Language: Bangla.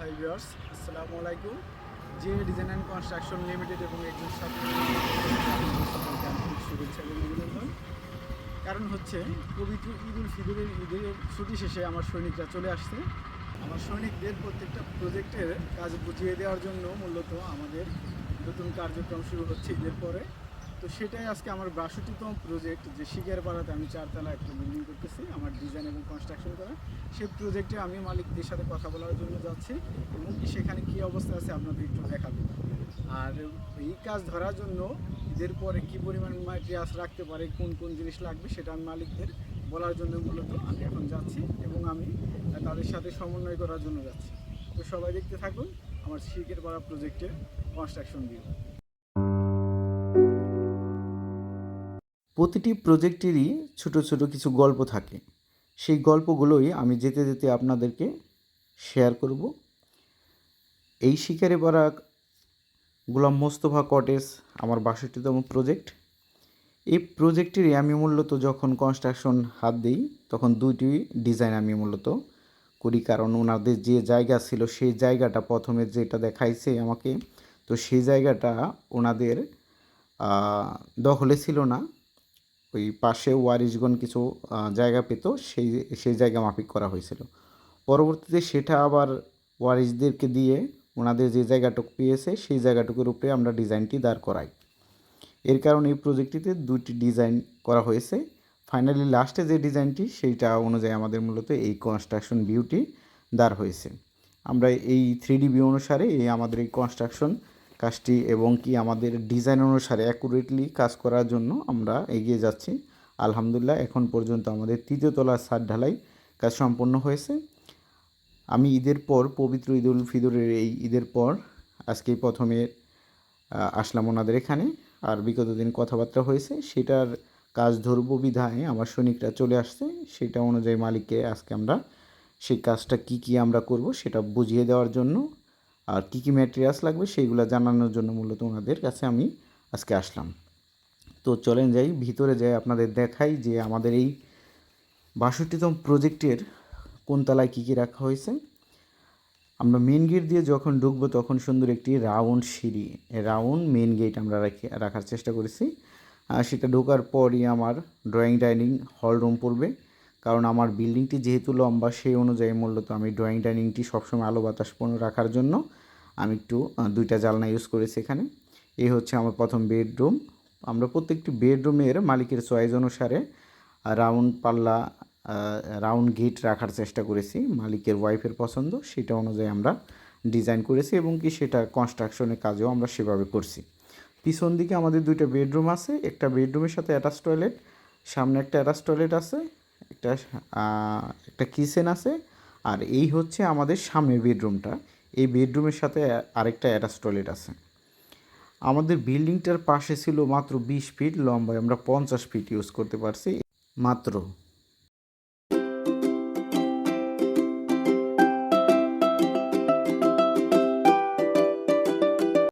হাই ভিউয়ার্স, আসসালামু আলাইকুম। যে ডিজাইন অ্যান্ড কনস্ট্রাকশন লিমিটেড এবং একজন শুভেচ্ছা অভিনন্দন। কারণ হচ্ছে, পবিত্র ঈদ উল ফিদরের ঈদের ছুটি শেষে আমার সৈনিকরা চলে আসছে। আমার সৈনিকদের প্রত্যেকটা প্রজেক্টের কাজ বুঝিয়ে দেওয়ার জন্য মূলত আমাদের নতুন কার্যক্রম শুরু হচ্ছে ঈদের পরে। তো সেটাই আজকে আমার বাষট্টিতম প্রজেক্ট যে শিকার পাড়াতে আমি চারতলা একটা বিল্ডিং করতেছি, আমার ডিজাইন এবং কনস্ট্রাকশন করা। সেই প্রজেক্টে আমি মালিকদের সাথে কথা বলার জন্য যাচ্ছি এবং সেখানে কী অবস্থা আছে আপনাদের একটু দেখাবো। আর এই কাজ ধরার জন্য ঈদের পরে কী পরিমাণ ম্যাটেরিয়ালস রাখতে পারে, কোন কোন জিনিস লাগবে, সেটা আমি মালিকদের বলার জন্য মূলত আমি এখন যাচ্ছি এবং আমি তাদের সাথে সমন্বয় করার জন্য যাচ্ছি। তো সবাই দেখতে থাকুন আমার শিকের পাড়া প্রজেক্টের কনস্ট্রাকশন ভিউ প্রতিটি প্রজেক্টেরই ছোট ছোট কিছু গল্প থাকে। সেই গল্পগুলোই আমি যেতে যেতে আপনাদেরকে শেয়ার করব। এই শিকারে পাড়া গোলাম মোস্তফা কটেজ, আমার বাষট্টিতম প্রজেক্ট এই প্রজেক্টেরই আমি মূলত যখন কনস্ট্রাকশন হাত দিই, তখন দুইটি ডিজাইন আমি মূলত করি। কারণ ওনাদের যে জায়গা ছিল, সেই জায়গাটা প্রথমে যেটা দেখাইছে আমাকে, তো সেই জায়গাটা ওনাদের দখলে ছিল না। ওই পাশে ওয়ারিশগণ কিছু জায়গা পেত, সেই সেই জায়গা মাফিক করা হয়েছিল। পরবর্তীতে সেটা আবার ওয়ারিশদেরকে দিয়ে ওনাদের যে জায়গাটুকু পেয়েছে, সেই জায়গাটুকুর উপরে আমরা ডিজাইনটি দাঁড় করাই। এর কারণে এই প্রজেক্টটিতে দুইটি ডিজাইন করা হয়েছে। ফাইনালি লাস্টে যে ডিজাইনটি, সেইটা অনুযায়ী আমাদের মূলত এই কনস্ট্রাকশন ভিউটি দাঁড় হয়েছে। আমরা এই থ্রি ডি ভিউ অনুসারে এই আমাদের এই কনস্ট্রাকশন কাজটি এবং কি আমাদের ডিজাইন অনুসারে অ্যাকুরেটলি কাজ করার জন্য আমরা এগিয়ে যাচ্ছি। আলহামদুলিল্লাহ, এখন পর্যন্ত আমাদের তৃতীয় তলার ছাদ ঢালাই কাজ সম্পন্ন হয়েছে। আমি ঈদের পর, পবিত্র ঈদ উল ফিদরের এই ঈদের পর আজকেই প্রথমে আসলাম ওনাদের এখানে। আর বিগত দিন কথাবার্তা হয়েছে, সেটার কাজ ধরবো বিধায় আমার সৈনিকরা চলে আসছে। সেটা অনুযায়ী মালিককে আজকে আমরা সেই কাজটা কি কি আমরা করব সেটা বুঝিয়ে দেওয়ার জন্য আর কী কী ম্যাটেরিয়ালস লাগবে সেইগুলো জানানোর জন্য মূলত ওনাদের কাছে আমি আজকে আসলাম। তো চলেন যাই, ভিতরে যাই, আপনাদের দেখাই যে আমাদের এই বাষট্টিতম প্রজেক্টের কোন তলায় কী কী রাখা হয়েছে। আমরা মেন গেট দিয়ে যখন ঢুকবো তখন সুন্দর একটি রাউন্ড সিঁড়ি রাউন্ড মেন গেট আমরা রাখি, রাখার চেষ্টা করেছি। সেটা ঢোকার পরই আমার ড্রয়িং ডাইনিং হল রুম পড়বে। কারণ আমার বিল্ডিংটি যেহেতু লম্বা, সেই অনুযায়ী মূলত আমি ড্রয়িং ডাইনিংটি সবসময় আলো বাতাসপূর্ণ রাখার জন্য আমি একটু দুইটা জালনা ইউজ করেছি এখানে। এই হচ্ছে আমার প্রথম বেডরুম আমরা প্রত্যেকটি বেডরুমের মালিকের চয়েস অনুসারে রাউন্ড পাল্লা রাউন্ড গেট রাখার চেষ্টা করেছি। মালিকের ওয়াইফের পছন্দ, সেটা অনুযায়ী আমরা ডিজাইন করেছি এবং কি সেটা কনস্ট্রাকশনের কাজেও আমরা সেভাবে করছি। পিছন দিকে আমাদের দুইটা বেডরুম আছে, একটা বেডরুমের সাথে অ্যাটাচ টয়লেট সামনে একটা অ্যাটাচ টয়লেট আছে, একটা একটা কিচেন আছে, আর এই হচ্ছে আমাদের সামনের বেডরুমটা এই বেডরুমের সাথে আরেকটা অ্যাটাচ টয়লেট আছে। আমাদের বিল্ডিংটার পাশে ছিল মাত্র বিশ ফিট লম্বায়, আমরা পঞ্চাশ ফিট ইউজ করতে পারছি। মাত্র